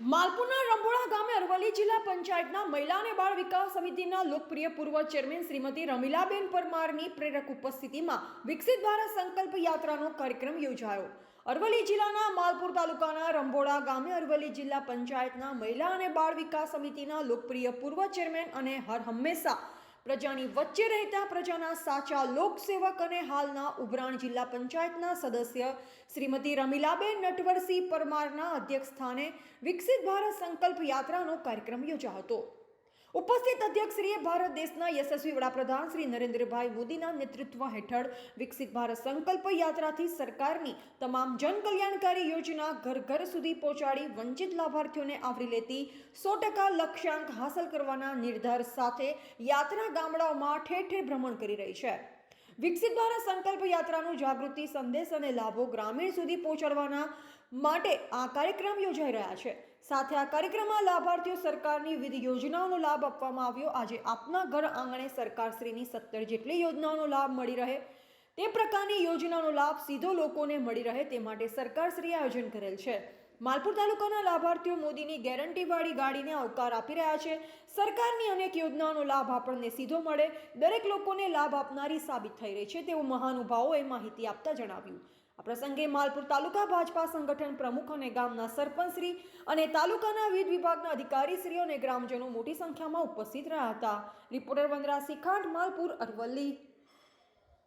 માલપુરના રંભોળા ગામે અરવલ્લી જિલ્લા પંચાયતના મહિલા અને બાળ વિકાસ સમિતિના લોકપ્રિય પૂર્વ ચેરમેન શ્રીમતી રમીલાબેન પરમારની પ્રેરક ઉપસ્થિતિમાં વિકસિત ભારત સંકલ્પ યાત્રાનો કાર્યક્રમ યોજાયો. અરવલ્લી જિલ્લાના માલપુર તાલુકાના રંભોળા ગામે અરવલ્લી જિલ્લા પંચાયતના મહિલા અને બાળ વિકાસ સમિતિના લોકપ્રિય પૂર્વ ચેરમેન અને હર હંમેશા પ્રજાની વચ્ચે રહેતા પ્રજાના સાચા લોકસેવક અને હાલના ઉભરાણ જિલ્લા પંચાયતના સદસ્ય શ્રીમતી રમીલાબેન નટવરસિંહ પરમારના અધ્યક્ષ સ્થાને વિકસિત ભારત સંકલ્પ યાત્રાનો કાર્યક્રમ યોજાયો હતો. ઉપસ્થિત અધ્યક્ષશ્રીએ ભારત દેશના યશસ્વી વડાપ્રધાન શ્રી નરેન્દ્રભાઈ મોદીના નેતૃત્વ હેઠળ વિકસિત ભારત સંકલ્પ યાત્રાથી સરકારની તમામ જનકલ્યાણકારી યોજના ઘર ઘર સુધી પહોંચાડી વંચિત લાભાર્થીઓને આવરી લેતી સો ટકા લક્ષ્યાંક હાંસલ કરવાના નિર્ધાર સાથે યાત્રા ગામડાઓમાં ઠેર ઠેર ભ્રમણ કરી રહી છે. વિકસિત ભારત સંકલ્પ યાત્રાનું જાગૃતિ, સંદેશ અને લાભો ગ્રામીણ સુધી પહોંચાડવાના માટે આ કાર્યક્રમ યોજાઈ રહ્યા છે. સાથે આ કાર્યક્રમમાં લાભાર્થીઓ સરકારની વિવિધ યોજનાઓનો લાભ આપવામાં આવ્યો. આજે આપના ઘર આંગણે સરકારશ્રીની સત્તર જેટલી યોજનાઓનો લાભ મળી રહે. તે પ્રકારની યોજનાનો લાભ સીધો લોકોને મળી રહે તે માટે સરકારશ્રીએ આયોજન કરેલ છે. માલપુર તાલુકાના લાભાર્થીઓ મોદીની ગેરંટીવાળી ગાડીને આવકાર આપી રહ્યા છે. સરકારની અનેક યોજનાઓનો લાભ આપણને સીધો મળે. દરેક લોકોને લાભ આપનારી સાબિત થઈ રહી છે તેવું મહાનુભાવોએ માહિતી આપતા જણાવ્યું. આ પ્રસંગે માલપુર તાલુકા ભાજપા સંગઠન પ્રમુખ અને ગામના સરપંચશ્રી અને તાલુકાના વિવિધ વિભાગના અધિકારીશ્રીઓ અને ગ્રામજનો મોટી સંખ્યામાં ઉપસ્થિત રહ્યા હતા. રિપોર્ટર વંદરા શિખાંડ માલપુર અરવલ્લી.